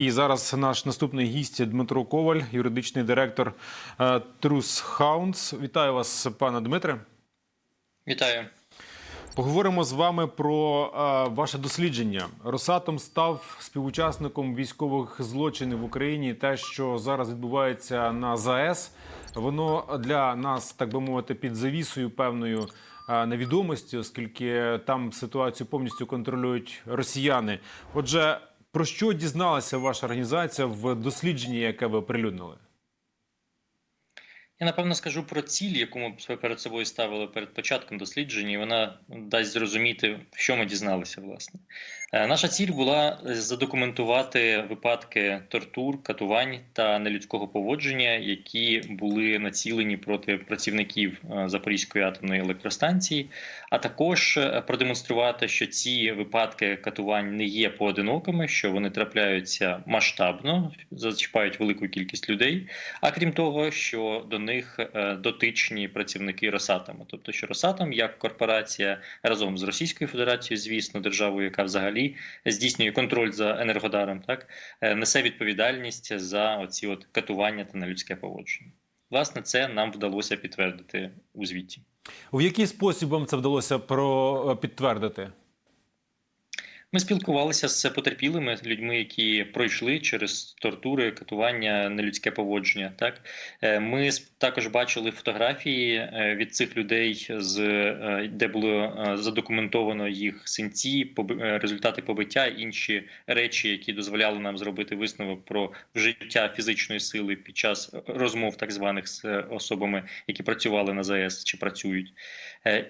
І зараз наш наступний гість Дмитро Коваль, юридичний директор е, Трус Хаунс. Вітаю вас, пане Дмитре. Вітаю. Поговоримо з вами про е, ваше дослідження. Росатом став співучасником військових злочинів в Україні. Те, що зараз відбувається на ЗАЕС, воно для нас, так би мовити, під завісою певною е, невідомості, оскільки там ситуацію повністю контролюють росіяни. Отже, про що дізналася ваша організація в дослідженні, яке ви оприлюднили? Я напевно скажу про ціль, яку ми перед собою ставили перед початком дослідження, і вона дасть зрозуміти, що ми дізналися. Власне, наша ціль була задокументувати випадки тортур, катувань та нелюдського поводження, які були націлені проти працівників е, Запорізької атомної електростанції, а також е, продемонструвати, що ці випадки катувань не є поодинокими, що вони трапляються масштабно, зачіпають велику кількість людей. А крім того, що до них е, дотичні працівники Росатому, тобто що Росатом як корпорація разом з Російською Федерацією, звісно, державою, яка взагалі здійснює контроль за енергодаром, так е, несе відповідальність за оці от катування та нелюдське поводження. Власне, це нам вдалося підтвердити у звіті. В який спосіб вам це вдалося про е, підтвердити? Ми спілкувалися з потерпілими людьми, які пройшли через тортури, катування, нелюдське поводження. Так Е, ми також бачили фотографії е, від цих людей, з е, де було задокументовано їх синці, результати побиття, інші речі, які дозволяли нам зробити висновок про вжиття фізичної сили під час розмов, так званих з особами, які працювали на ЗАЕС чи працюють.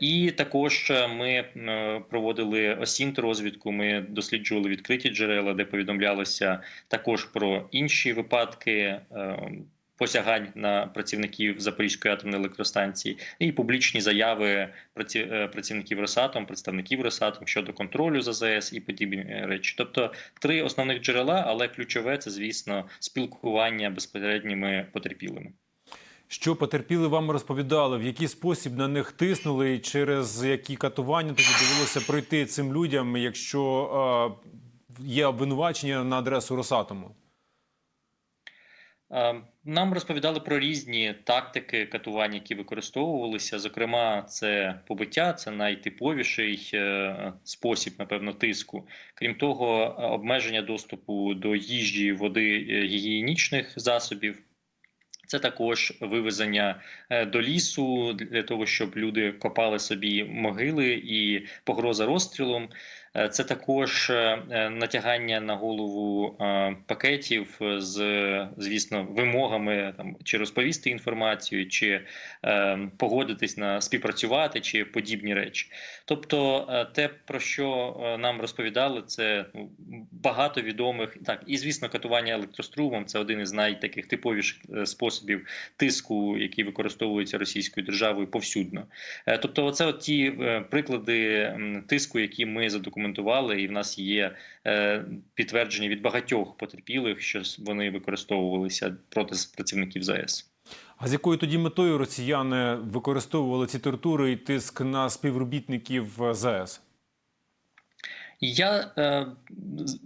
І також ми проводили осінт розвідку. Ми досліджували відкриті джерела, де повідомлялося також про інші випадки. е, Посягань на працівників Запорізької атомної електростанції і публічні заяви е, працівників Росатом, представників Росатом щодо контролю за ЗАЕС і подібні е, речі. Тобто три основних джерела, але ключове це, звісно, спілкування безпосередніми потерпілими. Що потерпіли вам розповідали, в який спосіб на них тиснули, і через які катування тоді довелося пройти цим людям, якщо е, є обвинувачення на адресу Росатому? Нам розповідали про різні тактики катувань, які використовувалися. Зокрема, це побиття, це найтиповіший е, спосіб, напевно, тиску. Крім того, обмеження доступу до їжі, води, е, гігієнічних засобів. Це також вивезення е, до лісу для того, щоб люди копали собі могили і погроза розстрілом. Е, Це також е, е, натягання на голову пакетів з, звісно, вимогами там чи розповісти інформацію, чи погодитись на співпрацювати, чи подібні речі. Тобто, те, про що нам розповідали, це ну, багато відомих так, і звісно, катування електрострумом це один із найтаких типовіших способів тиску, які використовуються російською державою повсюдно. Тобто, оце от ті приклади тиску, які ми задокументували, і в нас є е, підтвердження від багатьох потерпілих, що вони використовувалися проти працівників ЗАЕС. А з якою тоді метою росіяни використовували ці тортури і тиск на співробітників е, Я е,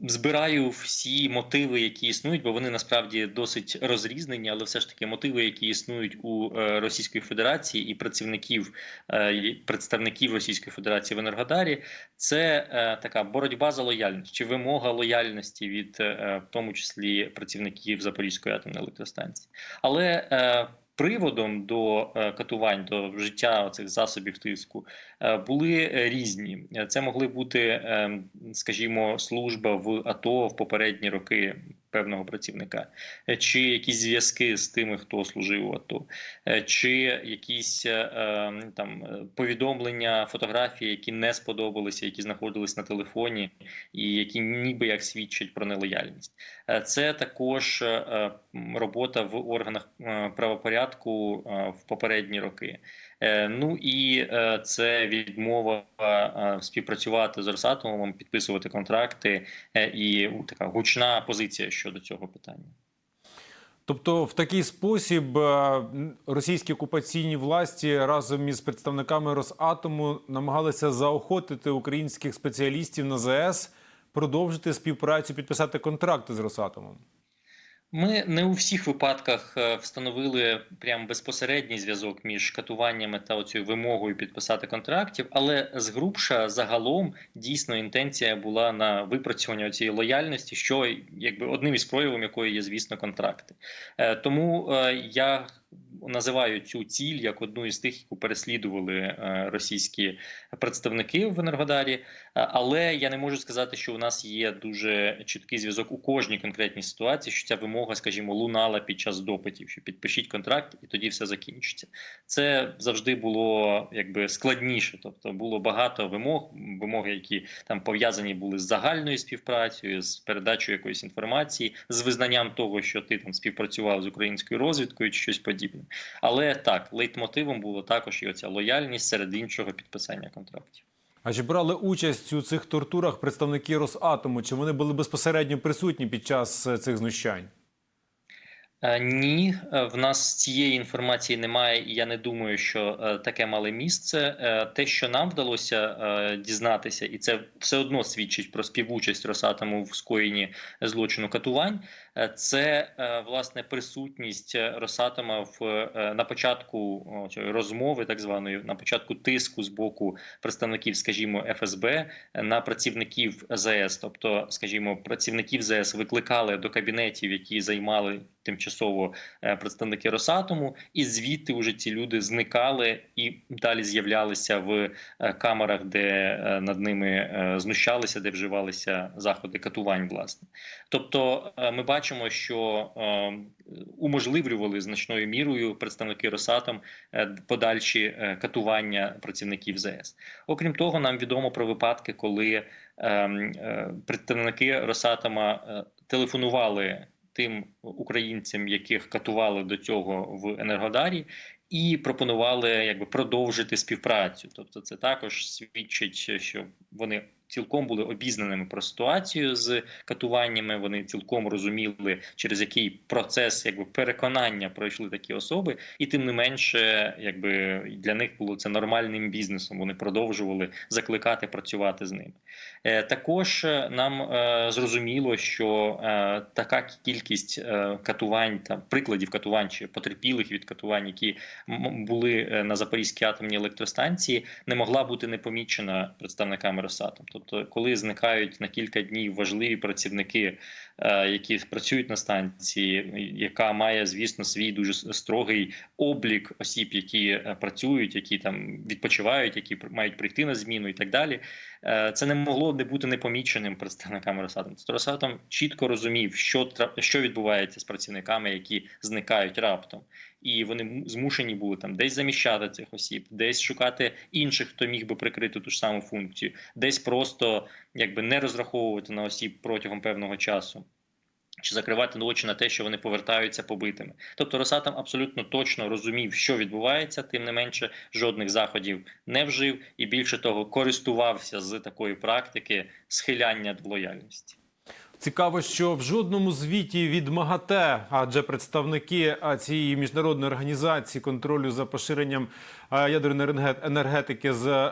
збираю всі мотиви, які існують, бо вони насправді досить розрізнені, але все ж таки мотиви, які існують у е, Російської Федерації і працівників е, представників Російської Федерації в Енергодарі, це е, така боротьба за лояльність чи вимога лояльності від е, в тому числі працівників Запорізької атомної електростанції. Але е, Приводом до е, катувань, до вжиття цих засобів тиску е, були е, різні. Це могли бути, е, скажімо, служба в АТО в попередні роки певного працівника, е, чи якісь зв'язки з тими, хто служив у АТО, е, чи якісь е, там повідомлення, фотографії, які не сподобалися, які знаходились на телефоні, і які ніби як свідчать про нелояльність. Це також робота в органах правопорядку в попередні роки. Е, Ну і е, це відмова е, співпрацювати з Росатомом, підписувати контракти і така гучна позиція щодо цього питання. Тобто, в такий спосіб російські окупаційні власті разом із представниками Росатому намагалися заохотити українських спеціалістів на ЗАЕС продовжити співпрацю, підписати контракти з Росатомом? Ми не у всіх випадках е, встановили прям безпосередній зв'язок між катуваннями та оцією вимогою підписати контрактів, але згрубша загалом дійсно інтенція була на випрацювання цієї лояльності, що якби одним із проявів якої є, звісно, контракти. Е, Тому е, я називаю цю ціль як одну із тих, яку переслідували е, російські представники в Енергодарі. Е, Але я не можу сказати, що у нас є дуже чіткий зв'язок у кожній конкретній ситуації, що ця вимога, скажімо, лунала під час допитів, що підпишіть контракт, і тоді все закінчиться. Це завжди було якби складніше, тобто було багато вимог, вимоги, які там пов'язані були з загальною співпрацею, з передачею якоїсь інформації, з визнанням того, що ти там співпрацював з українською розвідкою чи щось подібне. Але так, лейтмотивом було також і оця лояльність серед іншого підписання контрактів. А чи брали участь у цих тортурах представники Росатому? Чи вони були безпосередньо присутні під час е, цих знущань? Е, Ні, е, в нас цієї інформації немає, і я не думаю, що е, таке мало місце. Те, що нам вдалося дізнатися, і це все одно свідчить про співучасть Росатому в скоєнні злочину катувань. Це власне присутність Росатома в на початку розмови, так званої, на початку тиску з боку представників, скажімо, ФСБ на працівників ЗС. Тобто, скажімо, працівників ЗС викликали до кабінетів, які займали тимчасово е, представники Росатому, і звідти вже ці люди зникали і далі з'являлися в е, камерах, де е, над ними знущалися, де вживалися заходи катувань. Власне, тобто, ми бачимо, що уможливлювали значною мірою представники Росатом подальші катування працівників ЗС. Окрім того, нам відомо про випадки, коли ем, представники Росатома телефонували тим українцям, яких катували до цього в Енергодарі, і пропонували якби продовжити співпрацю. Тобто, це також свідчить, що вони цілком були обізнаними про ситуацію з катуваннями. Вони цілком розуміли, через який процес якби переконання пройшли такі особи, і тим не менше, якби для них було це нормальним бізнесом. Вони продовжували закликати працювати з ними. Е, Також е, нам е, зрозуміло, що е, така кількість е, катувань та прикладів катувань чи потерпілих від катувань, які м- були е, на Запорізькій атомній електростанції, не могла бути не помічена представниками Росатом. Тобто, коли зникають на кілька днів важливі працівники, е, які працюють на станції, яка має, звісно, свій дуже строгий облік осіб, які е, працюють, які там відпочивають, які мають прийти на зміну і так далі. Е, Це не могло не бути непоміченим представниками Росатом. Тобто Росатом чітко розумів, що що відбувається з працівниками, які зникають раптом, і вони змушені були там десь заміщати цих осіб, десь шукати інших, хто міг би прикрити ту ж саму функцію, десь просто якби не розраховувати на осіб протягом певного часу. Чи закривати очі на те, що вони повертаються побитими, тобто Росатом абсолютно точно розумів, що відбувається, тим не менше жодних заходів не вжив, і більше того, користувався з такої практики схиляння до лояльності. Цікаво, що в жодному звіті від МАГАТЕ, адже представники цієї міжнародної організації контролю за поширенням ядерної енергетики з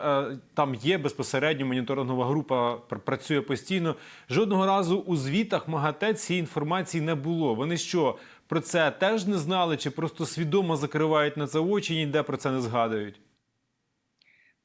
там є безпосередньо моніторингова група працює постійно. Жодного разу у звітах МАГАТЕ цієї інформації не було. Вони що про це теж не знали, чи просто свідомо закривають на це очі ніде про це не згадують?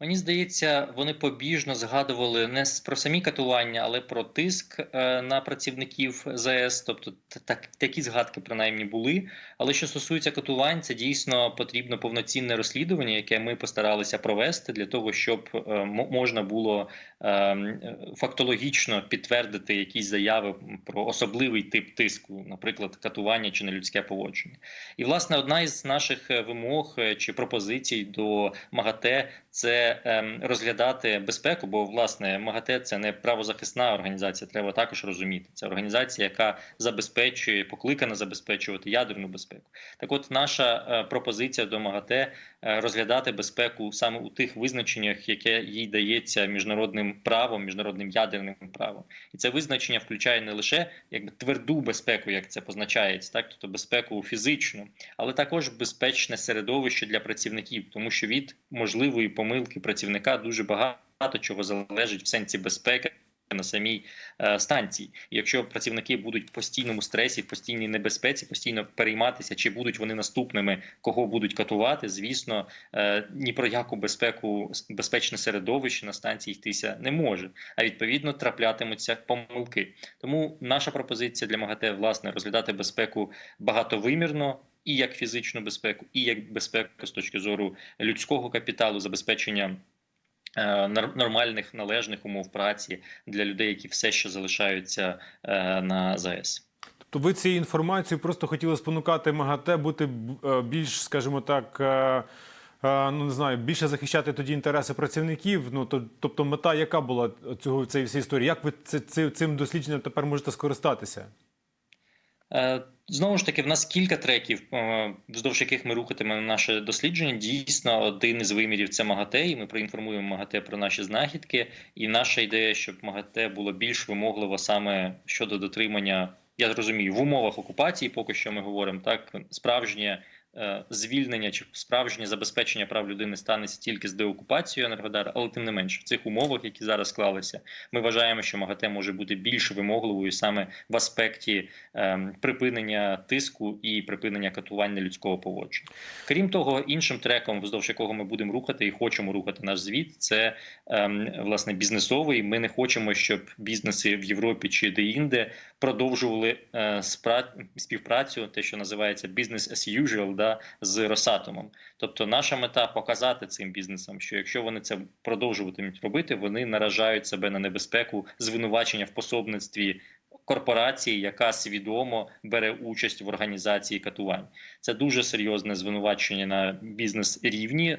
Мені здається, вони побіжно згадували не про самі катування, але про тиск е, на працівників ЗС. Тобто так, такі згадки принаймні були. Але що стосується катувань, це дійсно потрібно повноцінне розслідування, яке ми постаралися провести для того, щоб е, можна було е, фактологічно підтвердити якісь заяви про особливий тип тиску, наприклад, катування чи нелюдське поводження. І власне одна із наших вимог чи пропозицій до МАГАТЕ це ем, розглядати безпеку, бо власне МАГАТЕ це не правозахисна організація. Треба також розуміти. Це організація, яка забезпечує, покликана забезпечувати ядерну безпеку. Так, от наша е, пропозиція до МАГАТЕ е, розглядати безпеку саме у тих визначеннях, яке їй дається міжнародним правом, міжнародним ядерним правом, і це визначення включає не лише якби тверду безпеку, як це позначається, так тобто безпеку фізичну, але також безпечне середовище для працівників, тому що від можливої помилки працівника дуже багато чого залежить в сенсі безпеки на самій е, станції. І якщо працівники будуть в постійному стресі, в постійній небезпеці, постійно перейматися, чи будуть вони наступними, кого будуть катувати, звісно, е, ні про яку безпеку, безпечне середовище на станції йтися не може. А відповідно траплятимуться помилки. Тому наша пропозиція для МАГАТЕ власне розглядати безпеку багатовимірно. І як фізичну безпеку, і як безпеку з точки зору людського капіталу, забезпечення е, нормальних належних умов праці для людей, які все ще залишаються е, на ЗАЕС. Тобто ви цією інформацією просто хотіли спонукати МАГАТЕ бути е, більш, скажімо так, ну не знаю, більше захищати тоді інтереси працівників. Ну то, тобто, мета яка була цього цієї всієї історії? Як ви цим дослідженням тепер можете скористатися? Е, Знову ж таки, в нас кілька треків, е, вздовж яких ми рухатимемо наше дослідження. Дійсно, один із вимірів це МАГАТЕ, і ми проінформуємо МАГАТЕ про наші знахідки. І наша ідея, щоб МАГАТЕ було більш вимогливо саме щодо дотримання. Я розумію, в умовах окупації, поки що ми говоримо так, справжнє звільнення чи справжнє забезпечення прав людини станеться тільки з деокупацією Енергодара, але тим не менше в цих умовах, які зараз склалися, ми вважаємо, що МАГАТЕ може бути більш вимогливою саме в аспекті ем, припинення тиску і припинення катування людського поводження. Крім того, іншим треком, вздовж якого ми будемо рухати і хочемо рухати наш звіт, це ем, власне бізнесовий. Ми не хочемо, щоб бізнеси в Європі чи де-інде продовжували е, співпрацю, те, що називається business as usual, да, з Росатомом. Тобто, наша мета показати цим бізнесам, що якщо вони це продовжуватимуть робити, вони наражають себе на небезпеку звинувачення в пособництві корпорації, яка свідомо бере участь в організації катувань. Це дуже серйозне звинувачення на бізнес рівні,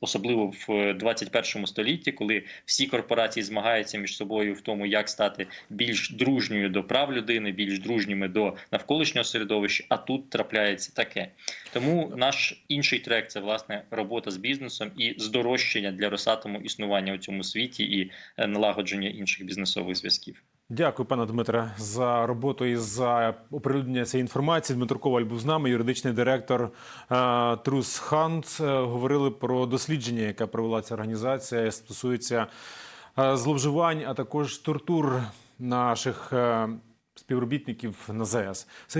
особливо в 21 столітті, коли всі корпорації змагаються між собою в тому, як стати більш дружньою до прав людини, більш дружніми до навколишнього середовища. А тут трапляється таке. Тому наш інший трек це власне робота з бізнесом і здорожчання для Росатому існування у цьому світі і е, налагодження інших бізнесових зв'язків. Дякую, пане Дмитре, за роботу і за оприлюднення цієї інформації. Дмитро Коваль був з нами, юридичний директор е, Трус Хант. Е, Говорили про дослідження, яке провела ця організація, стосується е, зловживань, а також тортур наших співробітників на ЗАЕС.